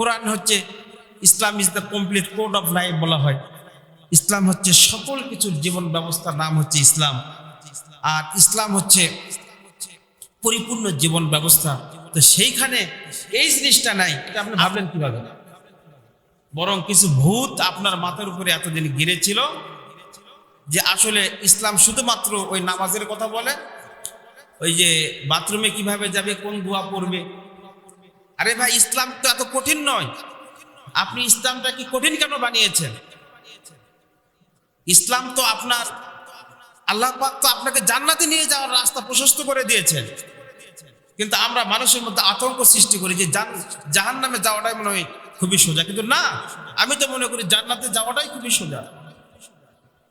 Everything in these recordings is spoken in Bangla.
কোরআন হচ্ছে Islam is the complete code of life বলা হয়। ইসলাম হচ্ছে সকল কিছুর জীবন ব্যবস্থার নাম হচ্ছে ইসলাম। আর ইসলাম হচ্ছে পরিপূর্ণ জীবন ব্যবস্থা। তো সেইখানে এই জিনিসটা নাই। এটা আপনি ভাবলেন কীভাবে? বরং কিছু ভূত আপনার মাথার উপরে এতদিন গিরেছিল যে আসলে ইসলাম শুধুমাত্র ওই নামাজের কথা বলে। ওই যে বাথরুমে কীভাবে যাবে, কোন দোয়া পড়বে আরে ভাই, ইসলাম তো এত কঠিন নয়। আপনি ইসলামটা কি কঠিন কেন বানিয়েছেন? ইসলাম তো আপনার, আল্লাহ পাক তো আপনাকে জান্নাতে নিয়ে যাওয়ার রাস্তা প্রশস্ত করে দিয়েছেন। কিন্তু আমরা মানুষের মধ্যে আতঙ্ক সৃষ্টি করি যে জাহান নামে যাওয়াটাই মনে হয় খুবই সোজা। কিন্তু না, আমি তো মনে করি জান্নাতে যাওয়াটাই খুবই সোজা।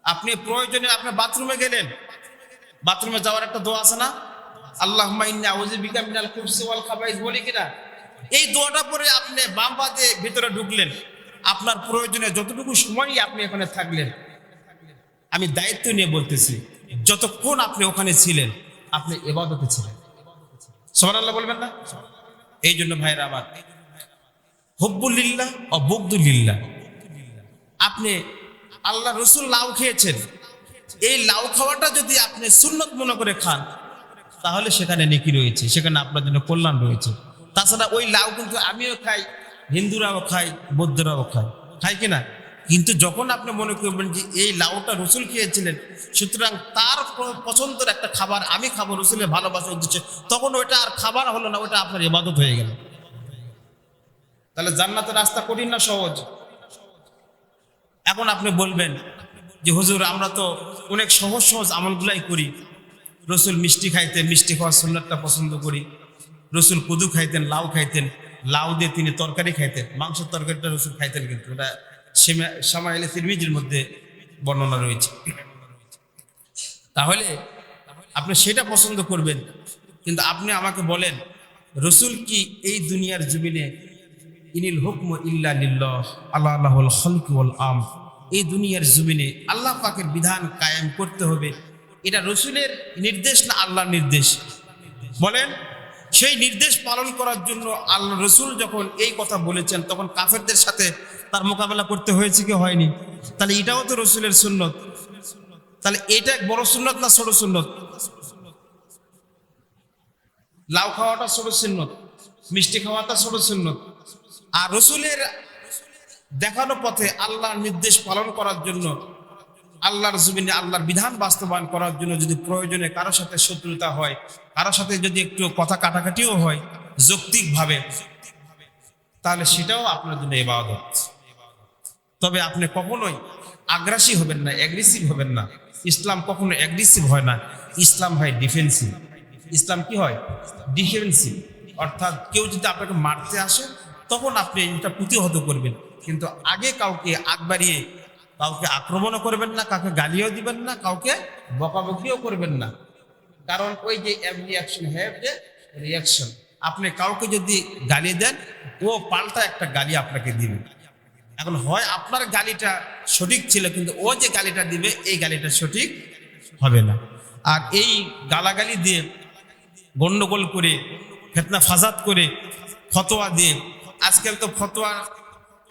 আপনি প্রয়োজনে আপনি বাথরুমে গেলেন। বাথরুমে যাওয়ার একটা দোয়া আছে না? আল্লাহ খুবসি ওয়াল খাবাইজ বলি কিনা? এই দোয়াটা পরে আপনি বাম পাতে ভিতরে ঢুকলেন। আপনার প্রয়োজনে যতটুকু সময়ই আপনি এখানে থাকলেন, আমি দায়িত্ব নিয়ে বলতেছি, যতক্ষণ আপনি ওখানে ছিলেন, আপনি এবাদতে ছিলেন। সোমান আল্লাহ বলবেন না? এই জন্য ভাইরা আমার, হব্বুল্লিল্লাহ ও বগদুল্লিল্লাহ। আপনি আল্লাহ রসুল লাউ খেয়েছেন। এই লাউ খাওয়াটা যদি আপনি সুন্নত মনে করে খান, তাহলে সেখানে নেকি রয়েছে, সেখানে আপনার জন্য কল্যাণ রয়েছে। তাছাড়া ওই লাউ কিন্তু আমিও খাই, হিন্দুরাও খাই, বৌদ্ধরাও খাই। খাই কিনা কিন্তু যখন আপনি মনে করবেন যে এই লাউটা রসুল খেয়েছিলেন, সুতরাং তার পছন্দের একটা খাবার আমি খাব, রসুলের ভালোবাসা উদ্দেশ্যে, তখন ওইটা আর খাবার হলো না, ওইটা আপনার ইবাদত হয়ে গেল। তাহলে জান্নাতের রাস্তা কঠিন না সহজ? এখন আপনি বলবেন যে, হুজুর, আমরা তো অনেক সহজ সহজ আমলগুলাই করি। রসুল মিষ্টি খাইতে, মিষ্টি খাওয়ার সুন্নাতটা পছন্দ করি। রসুল কদু খাইতেন, লাউ খাইতেন, লাউ দিয়ে তিনি তরকারি খাইতেন, মাংসের তরকারিটা রসুল খাইতেন কিন্তু। ওটা সামাইলে তিরমিজির মধ্যে বর্ণনা রয়েছে। তাহলে আপনি সেটা পছন্দ করবেন, কিন্তু আপনি আমাকে বলেন, রসুল কি এই দুনিয়ার জমিনে ইনিল হুকম ইল্লা লিল্লাহ, আল্লাহ আল্লাহুল ওয়াল আম, এই দুনিয়ার জমিনে আল্লাহ পাকের বিধান কায়েম করতে হবে। এটা রসুলের নির্দেশ না আল্লাহর নির্দেশ? বলেন। সেই নির্দেশ পালন করার জন্য আল্লাহ রসুল যখন এই কথা বলেছেন, তখন কাফেরদের সাথে তার মোকাবেলা করতে হয়েছে কি হয়নি? তাহলে এটাও তো রসুলের সুন্নত। তাহলে এটা বড় সুন্নত না ছোট সুন্নত? লাউ খাওয়াটা ছোট সুন্নত, মিষ্টি খাওয়াটা ছোট সুন্নত। আর রসুলের দেখানো পথে আল্লাহর নির্দেশ পালন করার জন্য আল্লাহর জমিনে আল্লাহর বিধান বাস্তবায়ন করার জন্য যদি প্রয়োজনে কারোর সাথে শত্রুতা হয় কারোর সাথে যদি একটু কথা কাটাকাটিও হয়, যৌক্তিকভাবে, তাহলে সেটাও আপনার জন্য এবাদত তবে আপনি কখনোই আগ্রাসী হবেন না অ্যাগ্রেসিভ হবেন না। ইসলাম কখনো অ্যাগ্রেসিভ হয় না। ইসলাম হয় ডিফেন্সিভ ইসলাম কি হয়? ডিফেন্সিভ অর্থাৎ কেউ যদি আপনাকে মারতে আসে, তখন আপনি এটা প্রতিহত করবেন। কিন্তু আগে কাউকে আগ বাড়িয়ে কাউকে আক্রমণও করবেন না, কাউকে গালিও দিবেন না, কাউকে বকাবকিও করবেন না। কারণ ওই যে রিয়াকশন হ্যাভ যে রিয়াকশন আপনি কাউকে যদি গালি দেন, ও পাল্টা একটা গালি আপনাকে দিবে। এখন হয় আপনার গালিটা সঠিক ছিল, কিন্তু ও যে গালিটা দিবে, এই গালিটা সঠিক হবে না। আর এই গালাগালি দিয়ে গন্ডগোল করে, ফেতনা ফাজাদ করে, ফতোয়া দিয়ে, আজকাল তো ফতোয়া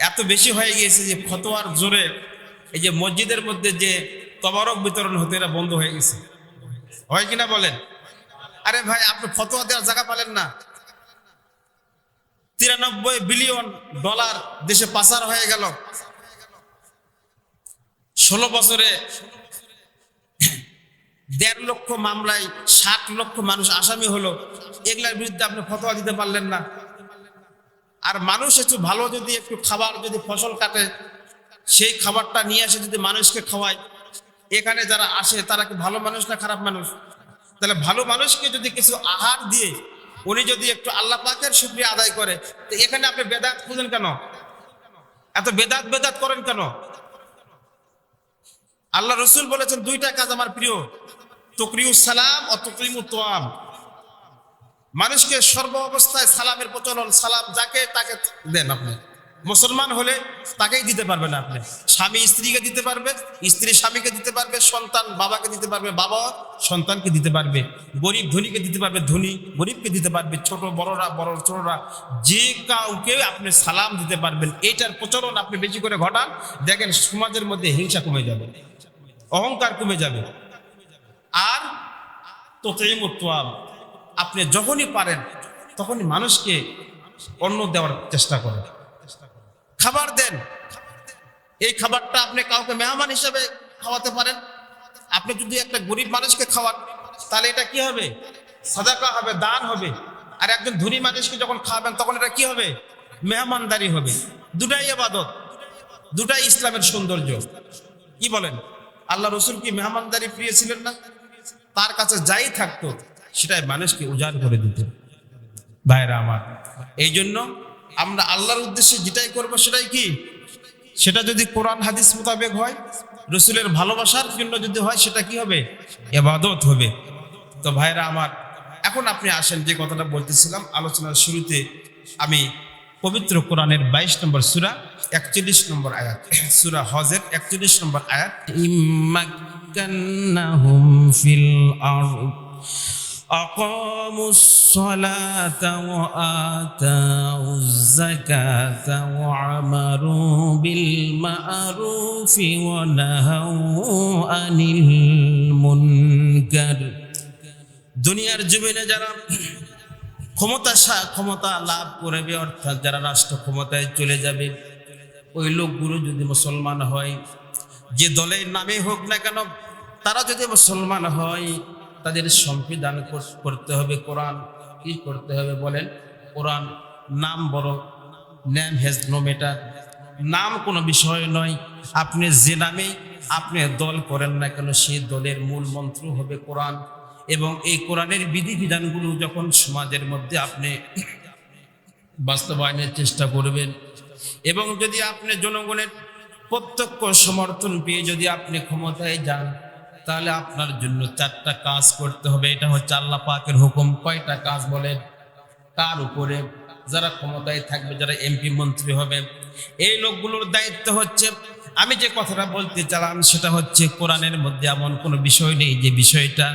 এত বেশি হয়ে গিয়েছে যে ফতোয়ার জোরে এই যে মসজিদের মধ্যে যে তবারক বিতরণ হতে এরা বন্ধ হয়ে গেছে। হয় কিনা বলেন? আরে ভাই, আপনি ফতোয়া দেওয়ার জায়গা পালেন না। তিরানব্বই বিলিয়ন ডলার দেশে পাচার হয়ে গেল। ষোলো বছরে দেড় লক্ষ মামলায় ষাট লক্ষ মানুষ আসামি হলো। এগুলার বিরুদ্ধে আপনি ফতোয়া দিতে পারলেন না। আর মানুষ একটু ভালো যদি একটু খাবার যদি ফসল কাটে সেই খাবারটা নিয়ে এসে যদি মানুষকে খাওয়ায়, এখানে যারা আসে, তারা কি ভালো মানুষ না খারাপ মানুষ? তাহলে ভালো মানুষকে যদি কিছু আহার দিয়ে, উনি যদি একটু আল্লাহ পাকের শুক্রিয়া আদায় করে, তো এখানে আপনি বেদাত খুঁজেন কেন? এত বেদাত বেদাত করেন কেন? আল্লাহ রসুল বলেছেন, দুইটা কাজ আমার প্রিয়। তকরিউ সালাম ও তকরিমু তোয়াম। মানুষকে সর্ব অবস্থায় সালামের প্রচলন, সালাম যাকে, তাকে দেন আপনি। মুসলমান হলে তাকেই দিতে পারবেন আপনি। স্বামী স্ত্রীকে দিতে পারবে, স্ত্রী স্বামীকে দিতে পারবে, সন্তান বাবাকে দিতে পারবে, বাবা সন্তানকে দিতে পারবে, গরিব ধনীকে দিতে পারবে, ধনী গরিবকে দিতে পারবে, ছোট বড়রা, বড় ছোটরা, যে কাউকে আপনি সালাম দিতে পারবেন, এটার প্রচলন আপনি বেশি করে ঘটান, দেখেন সমাজের মধ্যে হিংসা কমে যাবে, অহংকার কমে যাবে। আর তোয়াব আপনি যখনই পারেন, তখনই মানুষকে অন্ন দেওয়ার চেষ্টা করেন। খাবার দেন। এই খাবারটা আপনি কাউকে মেহমান হিসেবে খাওয়াতে পারেন। আপনি যদি একটা গরিব মানুষকে খাওয়ান, তাহলে এটা কি হবে? সাদাকা হবে, দান হবে। আর একজন ধনী মানুষকে যখন খাওয়াবেন, তখন এটা কি হবে? মেহমানদারি হবে। দুটাই আবাদত দুটাই ইসলামের সৌন্দর্য। কি বলেন? আল্লাহ রসুল কি মেহমানদারি প্রিয় ছিলেন না? তার কাছে যাই থাকতো, সেটাই মানুষকে উজাড় করে দিত ভাইরা আমার, এই জন্য আমরা আল্লাহর উদ্দেশ্যে যেটাই করব সেটাই কি? সেটা যদি কোরআন, হাদিস মোতাবেক হয়, রসুলের ভালোবাসার জন্য যদি হয়, সেটা কি হবে? এবাদত হবে। তো ভাইরা আমার, এখন আপনি আসেন, যে কথাটা বলতেছিলাম, আলোচনার শুরুতে আমি পবিত্র কোরআনের বাইশ নম্বর সুরা, একচল্লিশ নম্বর আয়াত, সুরা হজের একচল্লিশ নম্বর আয়াত। أقاموا الصلاة وآتوا الزكاة وعمروا بالمعروف ونهوا عن المنكر দুনিয়ার জমিনে যারা ক্ষমতা সা- ক্ষমতা লাভ করবে অর্থাৎ যারা রাষ্ট্র ক্ষমতায় চলে যাবে ওই লোকগুলো যদি মুসলমান হয় যে দলের নামে হোক না কেন তারা যদি মুসলমান হয় তাদের সংবিধান কর- করতে হবে, কোরআন কি করতে হবে বলেন? কোরআন নাম বড় নেম হ্যাজ নো ম্যাটার নাম কোনো বিষয় নয়, আপনি যে নামেই আপনি দল করেন না কেন সেই দলের মূল মন্ত্র হবে কোরআন। এবং এই কোরআনের বিধিবিধানগুলো যখন সমাজের মধ্যে আপনি বাস্তবায়নের চেষ্টা করবেন, এবং যদি আপনি জনগণের প্রত্যক্ষ সমর্থন পেয়ে যদি আপনি ক্ষমতায় যান তাহলে আপনার জন্য চারটা কাজ করতে হবে। এটা হচ্ছে আল্লাহ পাকের হুকুম। কয়টা কাজ বলে তার উপরে যারা ক্ষমতায় থাকবে, যারা এমপি মন্ত্রী হবে, এই লোকগুলোর দায়িত্ব হচ্ছে আমি যে কথাটা বলতে চালাম সেটা হচ্ছে কোরআনের মধ্যে এমন কোনো বিষয় নেই যে বিষয়টা,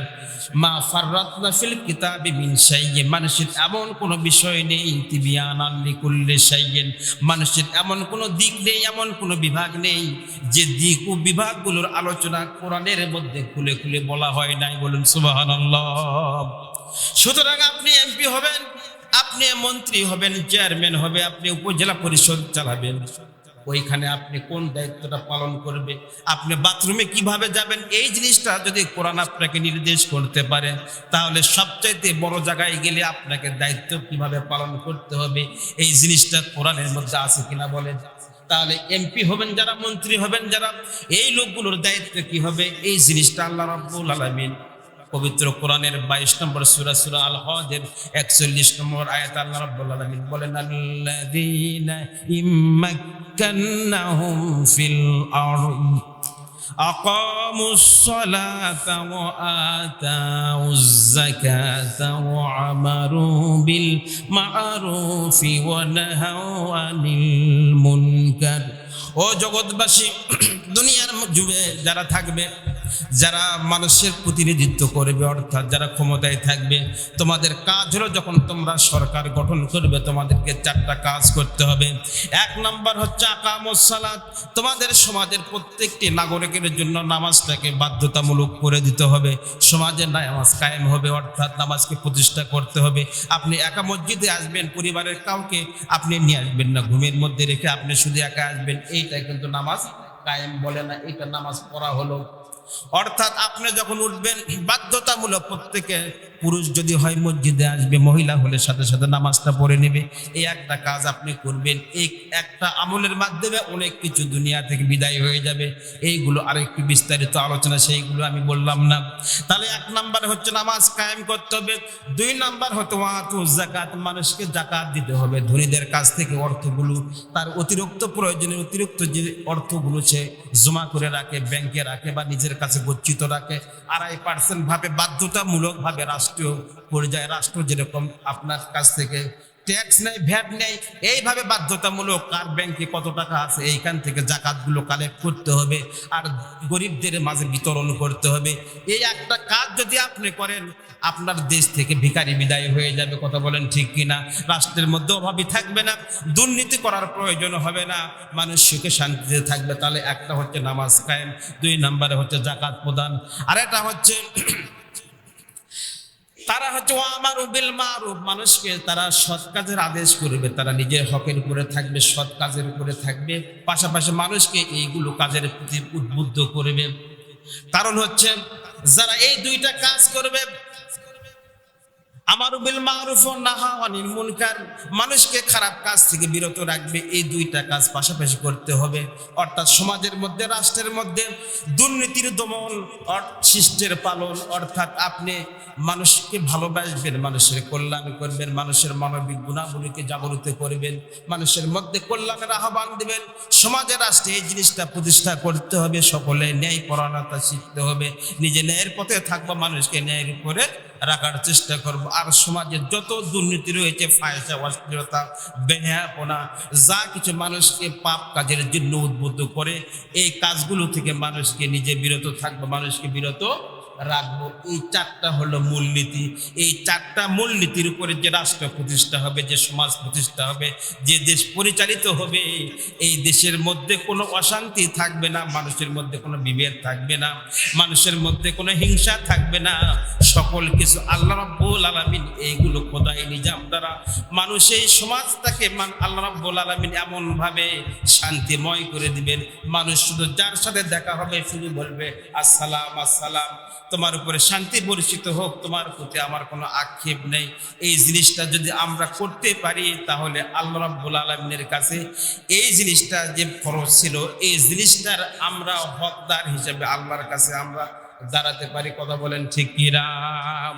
মা ফাররাতনা ফিল কিতাবি মিন শাইয়্যিন মানুষের এমন কোনো বিষয় নেই, তিবিয়ানান লিকুল্লি শাইয়্যিন মানুষের এমন কোনো দিক নেই, এমন কোনো বিভাগ নেই যে দিক ও বিভাগগুলোর আলোচনা কোরআনের মধ্যে খুলে খুলে বলা হয় নাই। বলুন, সুবহানাল্লাহ। সুতরাং আপনি এমপি হবেন, আপনি মন্ত্রী হবেন, চেয়ারম্যান হবে, আপনি উপজেলা পরিষদ চালাবেন। ওইখানে আপনি কোন দায়িত্বটা পালন করবে? আপনি বাথরুমে কীভাবে যাবেন? এই জিনিসটা যদি কোরআন আপনাকে নির্দেশ করতে পারে, তাহলে সবচাইতে বড় জায়গায় গেলে আপনাকে দায়িত্ব কীভাবে পালন করতে হবে? এই জিনিসটা কোরআনের মধ্যে আছে কিনা বলেন? তাহলে এমপি হবেন যারা, মন্ত্রী হবেন যারা, এই লোকগুলোর দায়িত্ব কি হবে? এই জিনিসটা আল্লাহ রাব্বুল আলামিন পবিত্র কোরআনের বাইশ নম্বর সুরা সুরা আল হজের একচল্লিশ নম্বর আয়াত আল্লাহ রাব্বুল আলামিন বলেন আল্লাযীনা ইম্মাক্কান্নাহুম ফিল আরদ أقاموا الصلاة وآتوا الزكاة وعمروا بالمعروف ونهوا عن المنكر ও জগৎবাসী দুনিয়ার যুগে যারা থাকবে যারা মানুষের প্রতিনিধিত্ব করবে, অর্থাৎ যারা ক্ষমতায় থাকবে, তোমাদের কাজ হলো যখন তোমরা সরকার গঠন করবে, তোমাদেরকে চারটা কাজ করতে হবে। এক নাম্বার হচ্ছে আকামসালাত তোমাদের সমাজের প্রত্যেকটি নাগরিকের জন্য নামাজটাকে বাধ্যতামূলক করে দিতে হবে। সমাজের নামাজ কায়েম হবে, অর্থাৎ নামাজকে প্রতিষ্ঠা করতে হবে। আপনি একা মসজিদে আসবেন, পরিবারের কাউকে আপনি নিয়ে আসবেন না, ঘুমের মধ্যে রেখে আপনি শুধু একা আসবেন। এইটা কিন্তু নামাজ কায়েম বলে না, এটা নামাজ পড়া হলো। অর্থাৎ আপনি যখন উঠবেন বাধ্যতামূলক প্রত্যেকে পুরুষ যদি হয় মসজিদে আসবে, মহিলা হলে সাথে সাথে নামাজটা পড়ে নেবে। এই একটা কাজ আপনি করবেন। এই একটা আমলের মাধ্যমে অনেক কিছু দুনিয়া থেকে বিদায় হয়ে যাবে। এইগুলো আর একটু বিস্তারিত আলোচনা, সেইগুলো আমি বললাম না। তাহলে এক নাম্বার হচ্ছে নামাজ কায়েম করতে হবে। দুই নাম্বার হতো ওয়াতু জাকাত মানুষকে জাকাত দিতে হবে। ধনীদের কাছ থেকে অর্থগুলো, তার অতিরিক্ত প্রয়োজনের অতিরিক্ত যে অর্থগুলো সে জমা করে রাখে, ব্যাংকে রাখে বা নিজের কাছে গচ্ছিত রাখে। আড়াই পার্সেন্ট ভাবে বাধ্যতামূলক ভাবে রাষ্ট্রীয় পর্যায়ে রাষ্ট্র যেরকম আপনার কাছ থেকে ট্যাক্স নেই ভ্যাট নেই এইভাবে বাধ্যতামূলক কার ব্যাংকে কত টাকা আছে, এইখান থেকে জাকাতগুলো কালেক্ট করতে হবে আর গরিবদের মাঝে বিতরণ করতে হবে। এই একটা কাজ যদি আপনি করেন, আপনার দেশ থেকে ভিখারি বিদায় হয়ে যাবে, কথা বলেন ঠিক কিনা? রাষ্ট্রের মধ্যে অভাবই থাকবে না, দুর্নীতি করার প্রয়োজন হবে না, মানুষ সুখে শান্তিতে থাকবে। তাহলে একটা হচ্ছে নামাজ কায়েম, দুই নম্বরে হচ্ছে জাকাত প্রদান আর এটা হচ্ছে তারা হচ্ছে আমার বিল মারুফ। মানুষকে তারা সৎ কাজের আদেশ করবে, তারা নিজের হকের উপরে থাকবে, সৎ কাজের উপরে থাকবে। পাশাপাশি মানুষকে এইগুলো কাজের প্রতি উদ্বুদ্ধ করবে। কারণ হচ্ছে, যারা এই দুইটা কাজ করবে আমার বিল মারুফ ও নাহা অনিল মুনকার। মানুষকে খারাপ কাজ থেকে বিরত রাখবে, এই দুইটা কাজ পাশাপাশি করতে হবে। অর্থাৎ সমাজের মধ্যে, রাষ্ট্রের মধ্যে দুর্নীতির দমন শিষ্টের পালন, অর্থাৎ আপনি মানুষকে ভালোবাসবেন, মানুষের কল্যাণ করবেন, মানুষের মানবিক গুণাবলীকে জাগরিত করবেন, মানুষের মধ্যে কল্যাণের আহ্বান দেবেন। সমাজে, রাষ্ট্রে এই জিনিসটা প্রতিষ্ঠা করতে হবে, সকলে ন্যায় পরায়ণতা শিখতে হবে। নিজে ন্যায়ের পথে থাকব, মানুষকে ন্যায়ের উপরে রাখার চেষ্টা করব। আর সমাজে যত দুর্নীতি রয়েছে, ফায়সা অশ্লীলতা বেহাপনা যা কিছু মানুষকে পাপ কাজের জন্য উদ্বুদ্ধ করে, এই কাজগুলো থেকে মানুষকে নিজে বিরত থাকবে, মানুষকে বিরত রাখব। এই চারটা হলো মূলনীতি এই চারটা মূলনীতির উপরে যে রাষ্ট্র প্রতিষ্ঠা হবে, যে সমাজ প্রতিষ্ঠা হবে, যে দেশ পরিচালিত হবে, এই দেশের মধ্যে কোনো অশান্তি থাকবে না, মানুষের মধ্যে কোনো বিভেদ থাকবে না, মানুষের মধ্যে কোনো হিংসা থাকবে না। সকল কিছু আল্লাহ রাব্বুল আলামিন, এইগুলো খোদাই নিজাম দ্বারা মানুষ এই সমাজটাকে মান, আল্লাহ রাব্বুল আলামিন এমনভাবে শান্তিময় করে দিবেন। মানুষ শুধু যার সাথে দেখা হবে শুধু বলবে, আসসালাম আসসালাম। তোমার উপরে শান্তি পরিচিত হোক, তোমার প্রতি আমার কোনো আক্ষেপ নেই। এই জিনিসটা যদি আমরা করতে পারি, তাহলে আল্লাহ রাব্বুল আলামিনের কাছে এই জিনিসটা যে ফরজ ছিল, এই জিনিসটার আমরা হকদার হিসেবে আল্লাহর কাছে আমরা দাঁড়াতে পারি। কথা বলেন ঠিক কিরাম